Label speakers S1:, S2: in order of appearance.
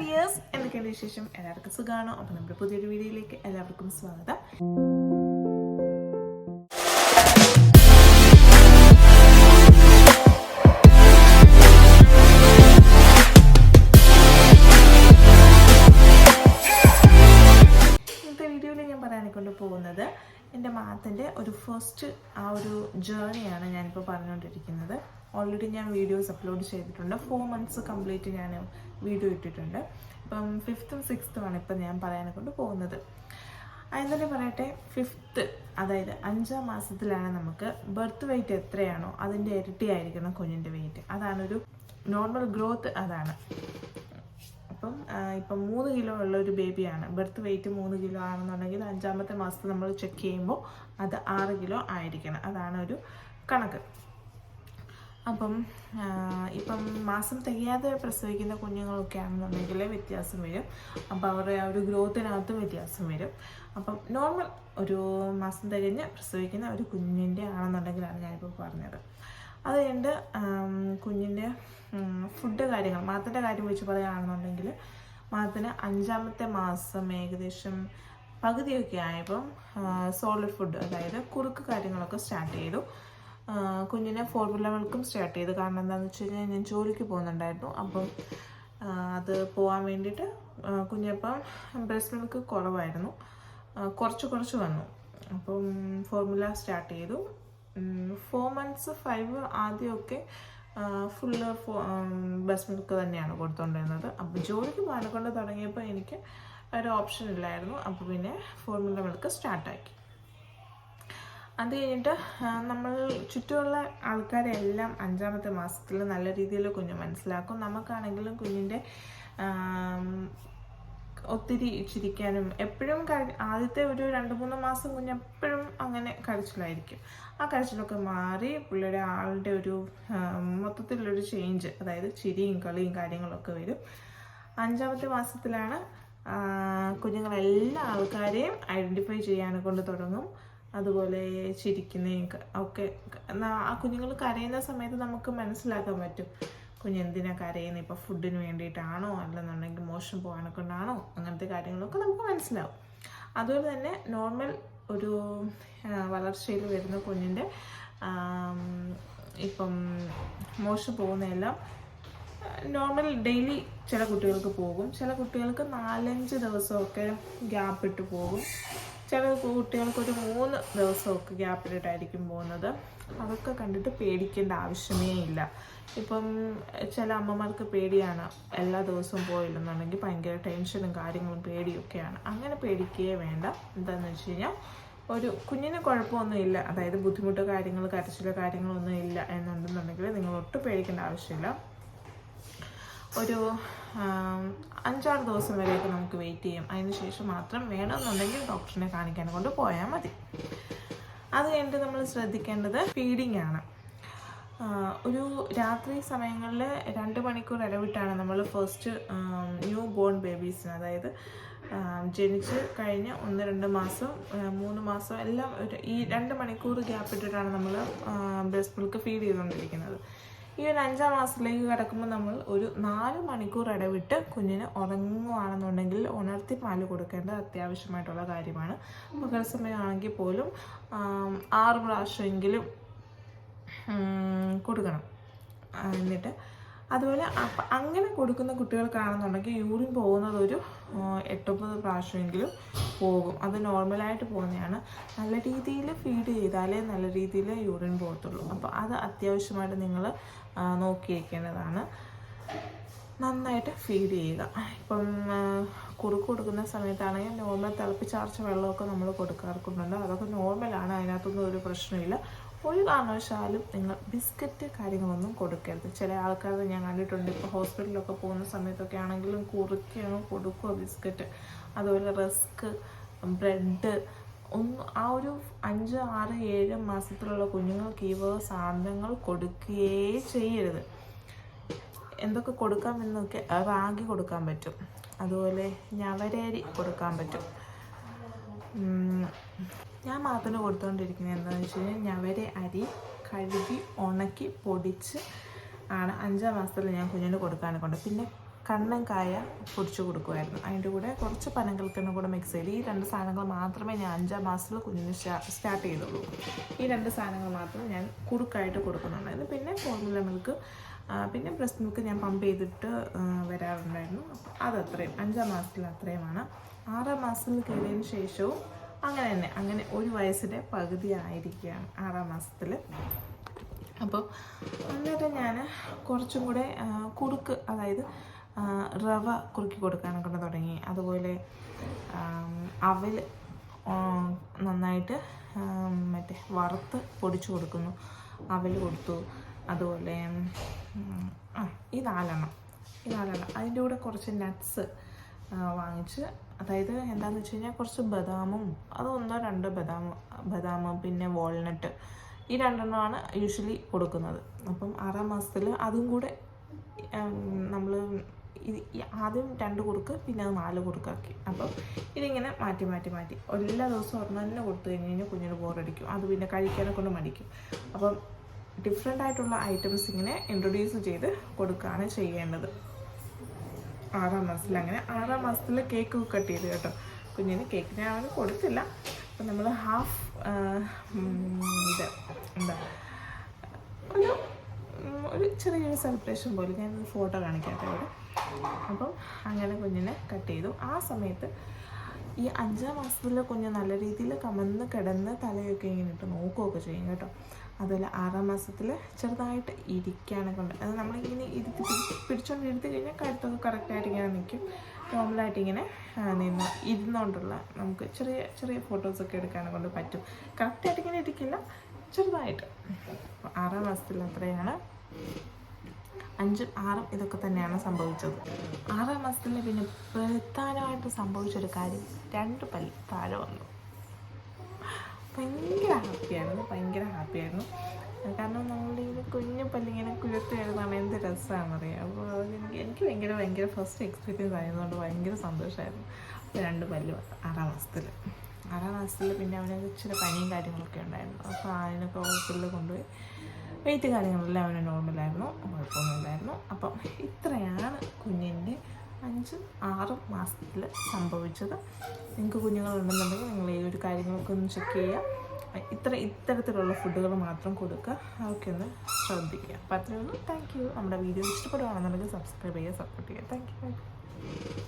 S1: Dears? എന്തൊക്കെയുണ്ട് വിശേഷം? എല്ലാവർക്കും സുഖമാണോ അപ്പോൾ നമ്മുടെ പുതിയൊരു വീഡിയോയിലേക്ക് എല്ലാവർക്കും സ്വാഗതം. പോകുന്നത് എന്റെ മാത്തിന്റെ ഒരു ഫസ്റ്റ് ആ ഒരു ജേർണിയാണ് ഞാനിപ്പോൾ പറഞ്ഞുകൊണ്ടിരിക്കുന്നത്. ഓൾറെഡി ഞാൻ വീഡിയോസ് അപ്ലോഡ് ചെയ്തിട്ടുണ്ട്. ഫോർ മന്ത്സ് കംപ്ലീറ്റ് ഞാൻ വീഡിയോ ഇട്ടിട്ടുണ്ട്. ഇപ്പം ഫിഫ്ത്തും സിക്സ്ത്തുമാണ് ഇപ്പം ഞാൻ പറയാനെ കൊണ്ട് പോകുന്നത്. തന്നെ പറയട്ടെ. ഫിഫ്ത്ത് അതായത് അഞ്ചാം മാസത്തിലാണ് നമുക്ക് ബർത്ത് വെയിറ്റ് എത്രയാണോ അതിന്റെ ഇരട്ടി ആയിരിക്കണം കുഞ്ഞിന്റെ വെയിറ്റ് ഒരു നോർമൽ ഗ്രോത്ത് അതാണ്. അപ്പം ഇപ്പം മൂന്ന് കിലോ ഉള്ള ഒരു ബേബിയാണ് ബർത്ത് വെയിറ്റ് മൂന്ന് കിലോ ആണെന്നുണ്ടെങ്കിൽ അഞ്ചാമത്തെ മാസത്തിൽ നമ്മൾ ചെക്ക് ചെയ്യുമ്പോൾ അത് ആറ് കിലോ ആയിരിക്കണം. അതാണ് ഒരു കണക്ക്. അപ്പം ഇപ്പം മാസം തികയാതെ പ്രസവിക്കുന്ന കുഞ്ഞുങ്ങളൊക്കെ ആണെന്നുണ്ടെങ്കിൽ വ്യത്യാസം വരും. അപ്പോൾ അവരുടെ ആ ഒരു ഗ്രോത്തിനകത്തും വ്യത്യാസം വരും. അപ്പം നോർമൽ ഒരു മാസം തികഞ്ഞ് പ്രസവിക്കുന്ന ഒരു കുഞ്ഞിന്റെ ആണെന്നുണ്ടെങ്കിലാണ് ഞാനിപ്പോൾ പറഞ്ഞത്. അത് കഴിഞ്ഞിട്ട് കുഞ്ഞിന്റെ ഫുഡ് കാര്യങ്ങൾ മാത്തിന്റെ കാര്യം വെച്ച് പറയുകയാണെന്നുണ്ടെങ്കിൽ മാത്തിന് അഞ്ചാമത്തെ മാസം ഏകദേശം പകുതിയൊക്കെ ആയപ്പം സോളിഡ് ഫുഡ് അതായത് കുറുക്ക് കാര്യങ്ങളൊക്കെ സ്റ്റാർട്ട് ചെയ്തു. കുഞ്ഞിനെ ഫോർമുല മിൽക്കും സ്റ്റാർട്ട് ചെയ്തു. കാരണം എന്താണെന്ന് വെച്ച് കഴിഞ്ഞാൽ ഞാൻ ജോലിക്ക് പോകുന്നുണ്ടായിരുന്നു. അപ്പം അത് പോകാൻ വേണ്ടിയിട്ട് കുഞ്ഞപ്പം ബ്രസ്റ്റ് മിൽക്ക് കുറവായിരുന്നു. കുറച്ച് കുറച്ച് വന്നു. അപ്പം ഫോർമുല സ്റ്റാർട്ട് ചെയ്തു. ഫോർ മന്ത്സ് ഫൈവ് ആദ്യമൊക്കെ ഫുള്ള് ഫോ ബ്രസ്റ്റ് മിൽക്ക് തന്നെയാണ് കൊടുത്തുകൊണ്ടിരുന്നത് അപ്പോൾ ജോലിക്ക് പോകാനെ കൊണ്ട് തുടങ്ങിയപ്പോൾ എനിക്ക് ഒരു ഓപ്ഷൻ ഇല്ലായിരുന്നു. അപ്പോൾ പിന്നെ ഫോർമുല മിൽക്ക് സ്റ്റാർട്ടാക്കി അത് കഴിഞ്ഞിട്ട് നമ്മൾ ചുറ്റുമുള്ള ആൾക്കാരെല്ലാം അഞ്ചാമത്തെ മാസത്തിൽ നല്ല രീതിയിൽ കുഞ്ഞ് മനസ്സിലാക്കും. നമുക്കാണെങ്കിലും കുഞ്ഞിന്റെ ഒത്തിരി ചിരിക്കാനും എപ്പോഴും ആദ്യത്തെ ഒരു രണ്ട് മൂന്ന് മാസം കുഞ്ഞ് എപ്പോഴും അങ്ങനെ കരച്ചിലായിരിക്കും. ആ കരച്ചിലൊക്കെ മാറി പുള്ളിയുടെ ആളുടെ ഒരു മൊത്തത്തിലുള്ളൊരു ചേഞ്ച് അതായത് ചിരിയും കളിയും കാര്യങ്ങളൊക്കെ വരും. അഞ്ചാമത്തെ മാസത്തിലാണ് കുഞ്ഞുങ്ങളെല്ലാ ആൾക്കാരെയും ഐഡന്റിഫൈ ചെയ്യാനെ കൊണ്ട് തുടങ്ങും. അതുപോലെ ചിരിക്കുന്നതും ഒക്കെ ആ കുഞ്ഞുങ്ങൾ കരയുന്ന സമയത്ത് നമുക്ക് മനസ്സിലാക്കാൻ പറ്റും. കുഞ്ഞ് കുഞ്ഞെന്തിനാ കരയുന്നത് ഇപ്പോൾ ഫുഡിന് വേണ്ടിയിട്ടാണോ? അല്ലെന്നുണ്ടെങ്കിൽ മോശം പോകാനെ കൊണ്ടാണോ? അങ്ങനത്തെ കാര്യങ്ങളൊക്കെ നമുക്ക് മനസ്സിലാവും. അതുപോലെ തന്നെ നോർമൽ ഒരു വളർച്ചയിൽ വരുന്ന കുഞ്ഞിന്റെ ഇപ്പം മോശം പോകുന്നതെല്ലാം നോർമൽ ഡെയിലി ചില കുട്ടികൾക്ക് പോകും. ചില കുട്ടികൾക്ക് നാലഞ്ച് ദിവസമൊക്കെ ഗ്യാപ്പ് ഇട്ട് പോകും. ചില കുട്ടികൾക്ക് ഒരു മൂന്ന് ദിവസമൊക്കെ ഗ്യാപ്പിലിട്ടായിരിക്കും പോകുന്നത്. അതൊക്കെ കണ്ടിട്ട് പേടിക്കേണ്ട ആവശ്യമേ ഇല്ല. ഇപ്പം ചില അമ്മമാർക്ക് പേടിയാണ്. എല്ലാ ദിവസവും പോയില്ലെന്നുണ്ടെങ്കിൽ ഭയങ്കര ടെൻഷനും കാര്യങ്ങളും പേടിയൊക്കെയാണ്. അങ്ങനെ പേടിക്കുകയേ വേണ്ട. എന്താണെന്ന് വെച്ച് കഴിഞ്ഞാൽ ഒരു കുഞ്ഞിന് കുഴപ്പമൊന്നും ഇല്ല. അതായത് ബുദ്ധിമുട്ടോ കാര്യങ്ങൾ കരച്ചിലോ കാര്യങ്ങളൊന്നും ഇല്ല എന്നുണ്ടെന്നുണ്ടെങ്കിൽ നിങ്ങൾ ഒട്ടും പേടിക്കേണ്ട ആവശ്യമില്ല. ഒരു അഞ്ചാറ് ദിവസം വരെയൊക്കെ നമുക്ക് വെയിറ്റ് ചെയ്യാം. അതിന് ശേഷം മാത്രം വേണമെന്നുണ്ടെങ്കിൽ ഡോക്ടറിനെ കാണിക്കാൻ കൊണ്ട് പോയാൽ മതി. അത് കഴിഞ്ഞിട്ട് നമ്മൾ ശ്രദ്ധിക്കേണ്ടത് ഫീഡിംഗ് ആണ്. ഒരു രാത്രി സമയങ്ങളിൽ രണ്ട് മണിക്കൂർ ഇടവിട്ടാണ് നമ്മൾ ഫസ്റ്റ് ന്യൂ ബോൺ ബേബീസിന് അതായത് ജനിച്ച് കഴിഞ്ഞ് ഒന്ന് രണ്ട് മാസം മൂന്ന് മാസം എല്ലാം ഒരു ഈ രണ്ട് മണിക്കൂർ ഗ്യാപ്പ് ഇട്ടിട്ടാണ് നമ്മൾ ബ്രസ്റ്റ് മിൽക്ക് ഫീഡ് ചെയ്തുകൊണ്ടിരിക്കുന്നത്. ഈ ഒരു അഞ്ചാം മാസത്തിലേക്ക് കിടക്കുമ്പോൾ നമ്മൾ ഒരു നാല് മണിക്കൂർ ഇടവിട്ട് കുഞ്ഞിന് ഉറങ്ങുകയാണെന്നുണ്ടെങ്കിൽ ഉണർത്തി പാൽ കൊടുക്കേണ്ടത് അത്യാവശ്യമായിട്ടുള്ള കാര്യമാണ്. പകൽ സമയമാണെങ്കിൽ പോലും ആറ് പ്രാവശ്യമെങ്കിലും കൊടുക്കണം. എന്നിട്ട് അതുപോലെ അങ്ങനെ കൊടുക്കുന്ന കുട്ടികൾക്കാണെന്നുണ്ടെങ്കിൽ യൂറിൻ പോകുന്നത് ഒരു എട്ടൊമ്പത് പ്രാവശ്യമെങ്കിലും പോകും. അത് നോർമലായിട്ട് പോകുന്നതാണ്. നല്ല രീതിയിൽ ഫീഡ് ചെയ്താലേ നല്ല രീതിയിൽ യൂറിൻ പോകത്തുള്ളൂ. അപ്പോൾ അത് അത്യാവശ്യമായിട്ട് നിങ്ങൾ നോക്കിയിരിക്കേണ്ടതാണ് നന്നായിട്ട് ഫീഡ് ചെയ്യുക. ഇപ്പം കുറുക്ക് കൊടുക്കുന്ന സമയത്താണെങ്കിൽ നോർമൽ തിളപ്പിച്ചാർച്ച വെള്ളമൊക്കെ നമ്മൾ കൊടുക്കാറുണ്ടല്ലോ അതൊക്കെ നോർമലാണ്. അതിനകത്തൊന്നും ഒരു പ്രശ്നമില്ല. ഒരു കാരണവശാലും നിങ്ങൾ ബിസ്ക്കറ്റ് കാര്യങ്ങളൊന്നും കൊടുക്കരുത്. ചില ആൾക്കാർ ഞാൻ കണ്ടിട്ടുണ്ട് ഇപ്പോൾ ഹോസ്പിറ്റലിലൊക്കെ പോകുന്ന സമയത്തൊക്കെ ആണെങ്കിലും കുറുക്കിയാണ് കൊടുക്കുക ബിസ്ക്കറ്റ്? അതുപോലെ റസ്ക് ബ്രെഡ് ഒന്ന് ആ ഒരു അഞ്ച് ആറ് ഏഴ് മാസത്തിലുള്ള കുഞ്ഞുങ്ങൾക്ക് ഈ വക സാധനങ്ങൾ കൊടുക്കുകയേ ചെയ്യരുത്. എന്തൊക്കെ കൊടുക്കാം എന്നൊക്കെ റാഗി കൊടുക്കാൻ പറ്റും. അതുപോലെ ഞവരേരി കൊടുക്കാൻ പറ്റും. ഞാൻ മാത്രം കൊടുത്തുകൊണ്ടിരിക്കുന്നത് എന്താണെന്ന് വെച്ച് കഴിഞ്ഞാൽ ഞവരെ അരി കഴുകി ഉണക്കി പൊടിച്ച് ആണ് അഞ്ചാം മാസത്തിൽ ഞാൻ കുഞ്ഞിന് കൊടുക്കാനൊക്കെ ഉണ്ട് പിന്നെ കണ്ണൻ കായ പൊടിച്ച് കൊടുക്കുമായിരുന്നു അതിന്റെ കൂടെ കുറച്ച് പനങ്കൽക്കണ്ണും കൂടെ മിക്സ് ചെയ്ത് ഈ രണ്ട് സാധനങ്ങൾ മാത്രമേ ഞാൻ അഞ്ചാം മാസത്തിൽ കുഞ്ഞിന് സ്റ്റാർട്ട് ചെയ്തുള്ളൂ. ഈ രണ്ട് സാധനങ്ങൾ മാത്രം ഞാൻ കുറുക്കായിട്ട് കൊടുക്കുന്നുണ്ടായിരുന്നു. പിന്നെ ഫോർമുല മിൽക്ക് പിന്നെ ബ്രസ്റ്റ് മിൽക്ക് ഞാൻ പമ്പ് ചെയ്തിട്ട് വരാറുണ്ടായിരുന്നു. അതത്രയും. അഞ്ചാം മാസത്തിൽ അത്രയുമാണ്. ആറാം മാസത്തിൽ കയറിയതിന് ശേഷവും അങ്ങനെ തന്നെ അങ്ങനെ ഒരു വയസ്സിന്റെ പകുതി ആയിരിക്കുകയാണ് ആറാം മാസത്തിൽ അപ്പോൾ അന്നേരം ഞാൻ കുറച്ചും കൂടെ കുറുക്ക് അതായത് റവ കുറുക്കി കൊടുക്കാനൊക്കെ തുടങ്ങി. അതുപോലെ അവൽ നന്നായിട്ട് മറ്റേ വറുത്ത് പൊടിച്ചു കൊടുക്കുന്നു. അവൽ കൊടുത്തു. അതുപോലെ ഈ നാലെണ്ണം. ഈ നാലെണ്ണം. അതിന്റെ കൂടെ കുറച്ച് നട്ട്സ് വാങ്ങിച്ച് അതായത് എന്താണെന്ന് വെച്ച് കഴിഞ്ഞാൽ കുറച്ച് ബദാമും അത് ഒന്നോ രണ്ടോ ബദാം ബദാം പിന്നെ വാൾനട്ട് ഈ രണ്ടെണ്ണമാണ് യൂഷ്വലി കൊടുക്കുന്നത്. അപ്പം ആറാം മാസത്തിൽ അതും കൂടെ നമ്മൾ ആദ്യം രണ്ട് കുറുക്ക് പിന്നെ അത് നാല് കൊടുക്കാക്കി. അപ്പം ഇതിങ്ങനെ മാറ്റി മാറ്റി മാറ്റി. എല്ലാ ദിവസവും ഒരെണ്ണം തന്നെ കൊടുത്തു കഴിഞ്ഞ് കഴിഞ്ഞാൽ കുഞ്ഞിന് ബോറടിക്കും അത് പിന്നെ കഴിക്കാനെ കൊണ്ട് മടിക്കും. അപ്പം ഡിഫറെന്റ് ആയിട്ടുള്ള ഐറ്റംസ് ഇങ്ങനെ ഇൻട്രൊഡ്യൂസ് ചെയ്ത് കൊടുക്കുകയാണ് ചെയ്യേണ്ടത്. ആറാം മാസത്തിൽ. അങ്ങനെ ആറാം മാസത്തിൽ കേക്ക് കട്ട് ചെയ്ത് കേട്ടോ. കുഞ്ഞിന് കേക്ക് ഞാൻ അവന് കൊടുത്തില്ല. അപ്പം നമ്മൾ ഹാഫ് ഇത് എന്താ ഒരു ഒരു ചെറിയൊരു സെലിബ്രേഷൻ പോലെ ഞാൻ ഫോട്ടോ കാണിക്കട്ടെ ഇവിടെ. അപ്പം അങ്ങനെ കുഞ്ഞിനെ കട്ട് ചെയ്തു. ആ സമയത്ത് ഈ അഞ്ചാം മാസത്തിലെ കുഞ്ഞ് നല്ല രീതിയിൽ കമന്ന് കിടന്ന് തലയൊക്കെ ഇങ്ങനെ ഇട്ട് നോക്കുകയൊക്കെ ചെയ്യും കേട്ടോ. അതുപോലെ ആറാം മാസത്തിൽ ചെറുതായിട്ട് ഇരിക്കാനൊക്കെ ഉണ്ട്. അത് നമ്മളിങ്ങനെ ഇരുത്തി പിടിച്ച് പിടിച്ചോണ്ട് ഇരുത്തി കഴിഞ്ഞാൽ കഴുത്തൊക്കെ കറക്റ്റായിട്ട് ഇങ്ങനെ നിൽക്കും നോർമലായിട്ട് ഇങ്ങനെ നിന്ന് ഇരുന്നുകൊണ്ടുള്ള നമുക്ക് ചെറിയ ചെറിയ ഫോട്ടോസൊക്കെ എടുക്കാനെ കൊണ്ട് പറ്റും. കറക്റ്റായിട്ട് ഇങ്ങനെ ഇരിക്കില്ല ചെറുതായിട്ട്. ആറാം മാസത്തിൽ അത്രയാണ്. അഞ്ചും ആറും ഇതൊക്കെ തന്നെയാണ് സംഭവിച്ചത്. ആറാം മാസത്തിൽ പിന്നെ പ്രധാനമായിട്ട് സംഭവിച്ചൊരു കാര്യം രണ്ട് പല്ല് താഴെ വന്നു. ഭയങ്കര ഹാപ്പിയായിരുന്നു ഭയങ്കര ഹാപ്പിയായിരുന്നു കാരണം നമ്മളുടെ ഈ കുഞ്ഞു പല്ലിങ്ങനെ കുരുത്ത് വരുന്നതാണ് എന്ത് രസമാണെന്നറിയാം അപ്പോൾ അതെനിക്ക് എനിക്ക് ഭയങ്കര ഭയങ്കര ഫസ്റ്റ് എക്സ്പീരിയൻസ് ആയതുകൊണ്ട് ഭയങ്കര സന്തോഷമായിരുന്നു രണ്ട് പല്ല് ആറാം മാസത്തിൽ ആറാം മാസത്തിൽ പിന്നെ അവന് ഇച്ചിരി പനിയും കാര്യങ്ങളൊക്കെ ഉണ്ടായിരുന്നു. അപ്പോൾ അതിനൊക്കെ ഹോസ്പിറ്റലിൽ കൊണ്ടുപോയി. വെയിറ്റ് കാര്യങ്ങളെല്ലാം അവന് നോർമലായിരുന്നു കുഴപ്പമൊന്നുമില്ലായിരുന്നു അപ്പം ഇത്രയാണ് കുഞ്ഞിന്റെ അഞ്ചും ആറും മാസത്തിൽ സംഭവിച്ചത്. നിങ്ങൾക്ക് കുഞ്ഞുങ്ങളുണ്ടെന്നുണ്ടെങ്കിൽ നിങ്ങൾ ഈ ഒരു കാര്യങ്ങളൊക്കെ ഒന്ന് ചെക്ക് ചെയ്യുക. ഇത്ര ഇത്തരത്തിലുള്ള ഫുഡുകൾ മാത്രം കൊടുക്കുക. അതൊക്കെ ഒന്ന് ശ്രദ്ധിക്കുക. അപ്പോൾ അത്രയേ ഉള്ളൂ. താങ്ക് യു നമ്മുടെ വീഡിയോ ഇഷ്ടപ്പെടുകയാണെന്നുണ്ടെങ്കിൽ സബ്സ്ക്രൈബ് ചെയ്യുക സപ്പോർട്ട് ചെയ്യുക. Thank you